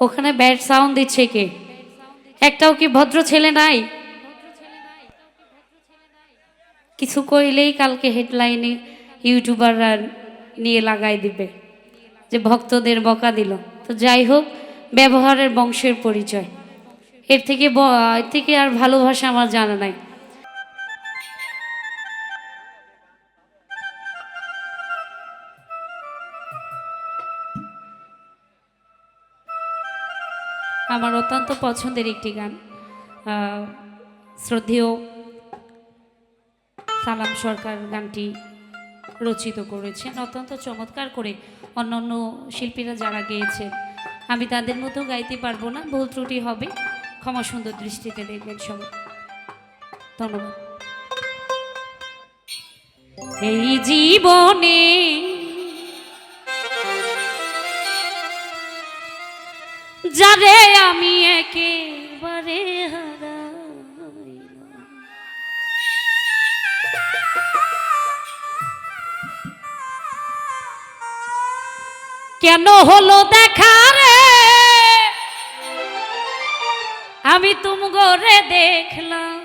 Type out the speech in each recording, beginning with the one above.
ওখানে bad sound দিচ্ছে কে? একটাও কি ভদ্র ছেলে নাই? কিছু কইলেই কালকে হেডলাইনে ইউটিউবাররা নিয়ে লাগাই দিবে, যে ভক্তদের বকা দিল। তো যাই হোক, ব্যবহারের বংশের পরিচয়। এর থেকে এর থেকে আর ভালোবাসা আমার জানা নাই। আমার অত্যন্ত পছন্দের একটি গান। শ্রদ্ধেয় সালাম সরকার গানটি রচিত করেছেন। অত্যন্ত চমৎকার করে অন্য অন্য শিল্পীরা যারা গেয়েছেন, আমি তাদের মতো গাইতে পারব না, ভুল ত্রুটি হবে। ক্ষমা সুন্দর দৃষ্টিতে দেখবেন সবাই। ধন্যবাদ। এই জীবনে যারে আমি একেবারে কেন হলো দেখা রে? আমি তুম গরে দেখলাম।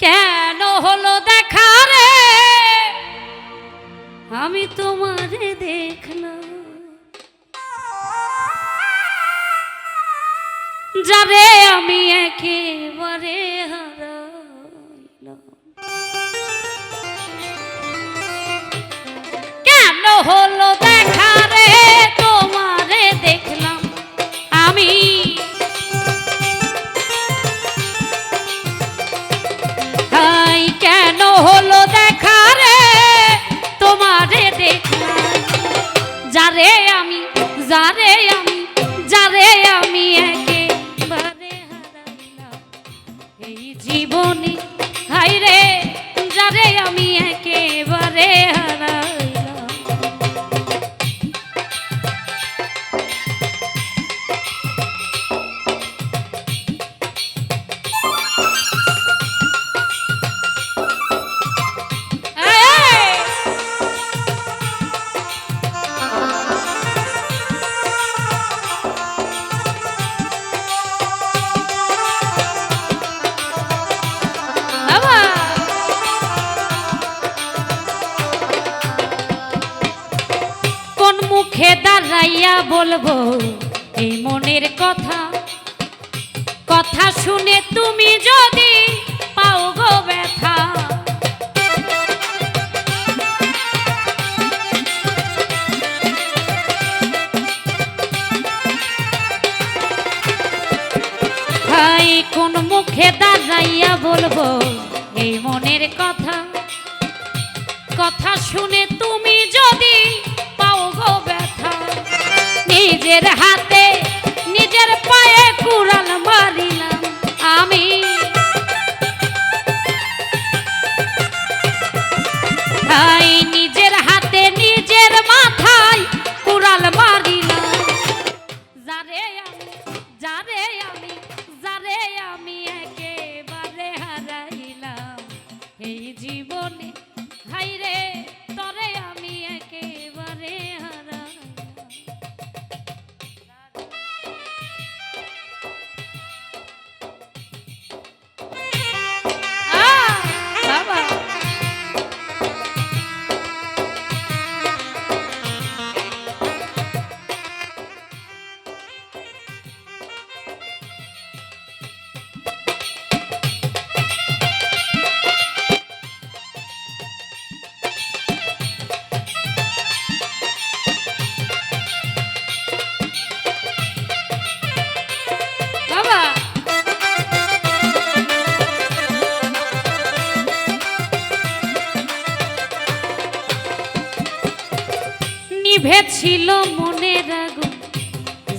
কেন হলো দেখা রে? আমি তোমারে দেখলাম। যারে আমি একেবারে কেন হলো দেখা রে? তোমারে দেখলাম আমি। কেন হলো দেখা রে? তোমারে দেখলাম। যারে আমি যারে আমি যারে আমি একেবারে এই দাঁড়াইয়া বলব, এই মনের কথা। কথা শুনে তুমি যদি পাও গো ব্যথা। ভাই, কোন মুখে দাঁড়াইয়া বলব, এই মনের কথা। কথা শুনে তুমি যদি পাও গো ব্যথা। নিজের হাতে, নিজের পায়ে কুড়াল মারিলাম আমি। নিজের হাতে, নিজের মাথায় কুড়াল মারিলাম। যারে আমি যারে আমি যারে আমি একেবারে হারাইলাম। এই জীবনে, হাইরে, তরে নিভে ছিল মনের আগুন?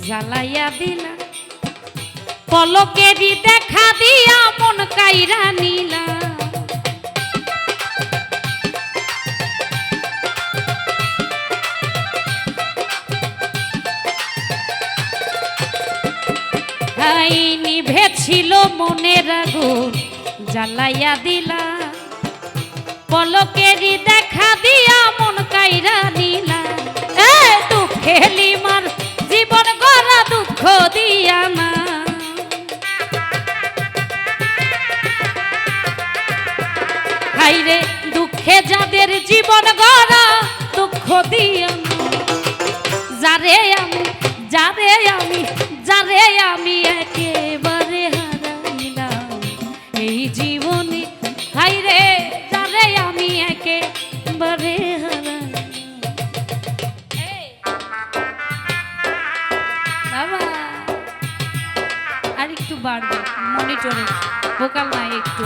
জ্বালাইয়া দিলা পলকেরই দেখা দিয়া মন কাইরা নিলা হাই নিভে ছিল মনের আগুন, জ্বালাইয়া দিলা পলকেরই দেখা দিয়া মন কাইরা নিলা জীবন গড়া দুঃখ দিয়া যারে আমি যারে আমি যারে আমি একেবারে হারাইলাম এই জীবনে হাইরে যারে আমি একেবারে আর একটু বাড়বে, মনিটরে, ভোকাল নাই একটু।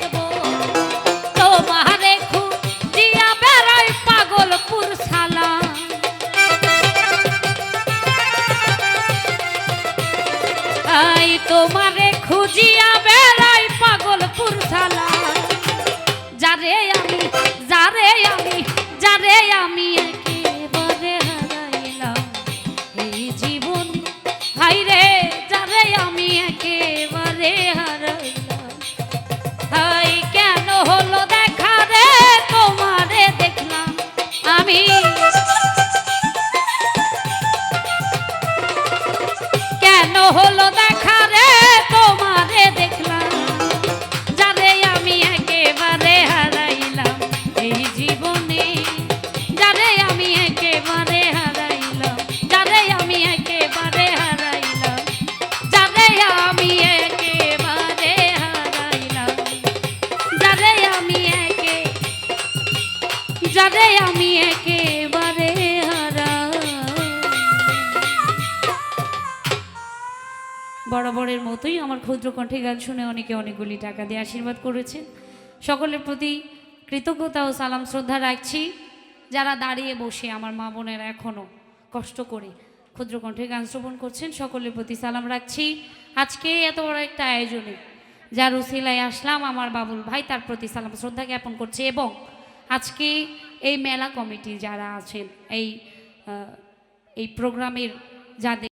যারে বরাবরের মতোই আমার ক্ষুদ্র কণ্ঠে গান শুনে অনেকে অনেকগুলি টাকা দিয়ে আশীর্বাদ করেছেন। সকলের প্রতি কৃতজ্ঞতা ও সালাম শ্রদ্ধা রাখছি। যারা দাঁড়িয়ে বসে আমার মা বোনেরা এখনও কষ্ট করে ক্ষুদ্র কণ্ঠে গান শ্রবণ করছেন, সকলের প্রতি সালাম রাখছি। আজকে এত বড় একটা আয়োজনে যার উসিলায় আসলাম আমার বাবুল ভাই, তার প্রতি সালাম শ্রদ্ধা জ্ঞাপন করছে এবং আজকে এই মেলা কমিটি যারা আছেন, এই এই প্রোগ্রামের যাদের